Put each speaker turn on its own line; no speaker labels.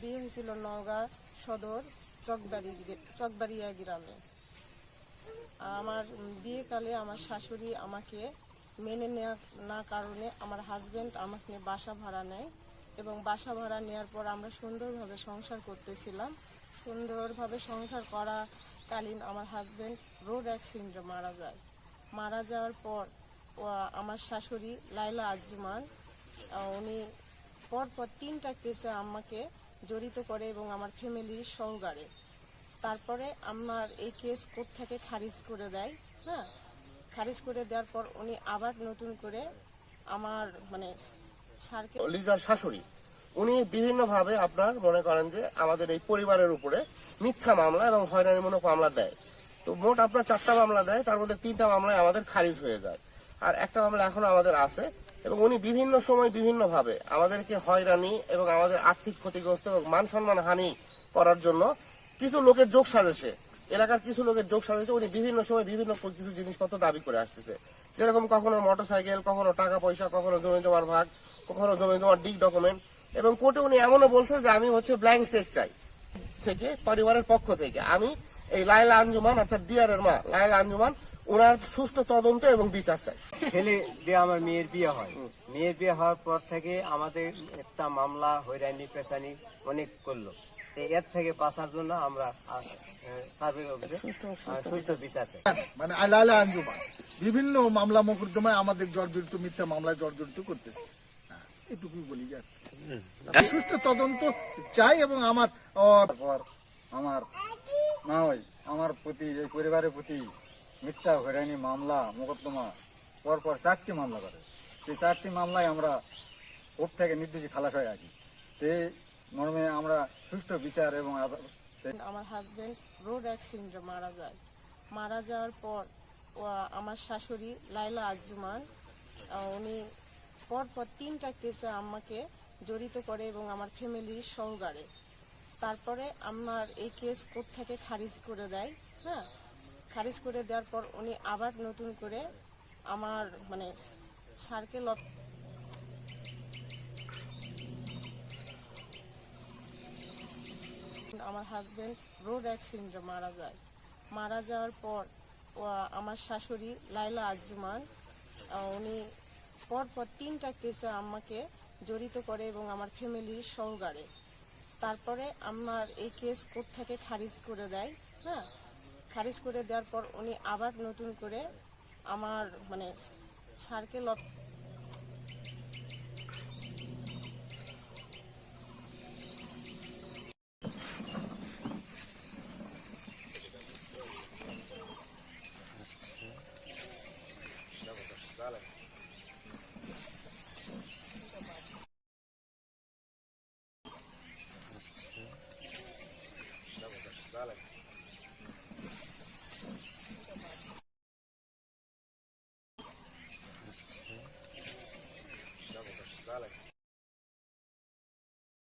বিয়ে হয়েছিল নওগাঁ সদর চকবাড়ি চকবাড়িয়া গ্রামে। আমার বিয়েকালে আমার শাশুড়ি আমাকে মেনে নেওয়া না কারণে আমার হাজব্যান্ড আমাকে বাসা ভাড়া নেয় এবং বাসা ভাড়া নেওয়ার পর আমরা সুন্দরভাবে সংসার করতেছিলাম। সুন্দরভাবে সংসার করাকালীন আমার হাজব্যান্ড রোড অ্যাক্সিডেন্টে মারা যায়। মারা যাওয়ার পর আমার শাশুড়ি লাইলা আজমান উনি পরপর তিনটা কেসে আমাকে জড়িত করে এবং আমার ফ্যামিলির সংগারে। তারপরে আমার এই কেস কোর্ট থেকে খারিজ করে দেয় হ্যাঁ? খারিজ করে দেওয়ার পর উনি আবার নতুন করে আমার মানে স্যারকে
লিজার শাশুড়ি। উনি বিভিন্নভাবে আপনার মনে করেন যে আমাদের এই পরিবারের উপরে মিথ্যা মামলা এবং হয়রানিমূলক মামলা দেয়। তো মোট আপনার চারটা মামলা দেয়, তার মধ্যে তিনটা মামলায় আমাদের খারিজ হয়ে যায়। আর একটা মামলা এখনও আমাদের আছে এবং উনি বিভিন্ন সময় বিভিন্নভাবে আমাদেরকে হয়রানি এবং আমাদের আর্থিক ক্ষতিগ্রস্ত এবং মান সম্মান হানি করার জন্য কিছু লোকের যোগ সাজেছে। এলাকার কিছু লোকের যোগ সাজেছে, উনি বিভিন্ন সময় বিভিন্ন কিছু জিনিসপত্র দাবি করে আসতেছে। যেরকম কখনো মোটরসাইকেল, কখনো টাকা পয়সা, কখনো জমি জমার ভাগ, কখনো জমি জমার ডিক ডকুমেন্ট এবং কোর্টে উনি এমনও বলছে যে আমি হচ্ছে ব্ল্যাঙ্ক চেক চাই থেকে, পরিবারের পক্ষ থেকে। আমি এই লায়লা আঞ্জুমান অর্থাৎ ডিয়ারের মা, লায়লা আঞ্জুমান ওনার সুষ্ঠু তদন্ত এবং বিচার চাই।
ছেলে দিয়ে আমার মেয়ের বিয়ে হয়। মেয়ের বিয়ে হওয়ার পর থেকে আমাদের একটা মামলা হয়রানি পেশানি অনেক করল। এর থেকে বাঁচার জন্য আমরা
মানে আলালা আঞ্জুমান বিভিন্ন মামলা মোকদ্দমায় আমাদের জর্জরিত মিথ্যা মামলায় জর্জরিত করতেছে। হ্যাঁ, এটুকুই বলি কি। সুষ্ঠু তদন্ত চাই এবং আমার
আমার মা ওই আমার প্রতি এই পরিবারের প্রতি মিথ্যা, হয়রানি, মামলা, মোকদ্দমা, পরপর চারটি মামলা করে। সেই চারটি মামলায় আমরা কোর্ট থেকে নির্দেশে খালাস হয়ে আছি। তে মর্মে আমরা সুষ্ঠু বিচার এবং
আমার হাজবেন্ড রোড অ্যাক্সিডেন্টে মারা যায়। মারা যাওয়ার পর আমার শাশুড়ি লাইলা আজমান উনি পরপর তিনটা কেসে আমাকে জড়িত করে এবং আমার ফ্যামিলির সহকারে। তারপরে আমার এই কেস কোর্ট থেকে খারিজ করে দেয় হ্যাঁ? খারিজ করে দেওয়ার পর উনি আবার নতুন করে আমার মানে সার্কেল অফ আমার হাজবেন্ড রোড অ্যাক্সিডেন্টে মারা যায়। মারা যাওয়ার পর আমার শাশুড়ি লাইলা আজমান উনি পরপর তিনটা কেসে আমাকে জড়িত করে এবং আমার ফ্যামিলির সহকারে। তারপরে আমার এই কেস কোর্ট থেকে খারিজ করে দেয়? হ্যাঁ খারিজ করে দেওয়ার পর উনি আবার নতুন করে আমার মানে সার্কেল অফ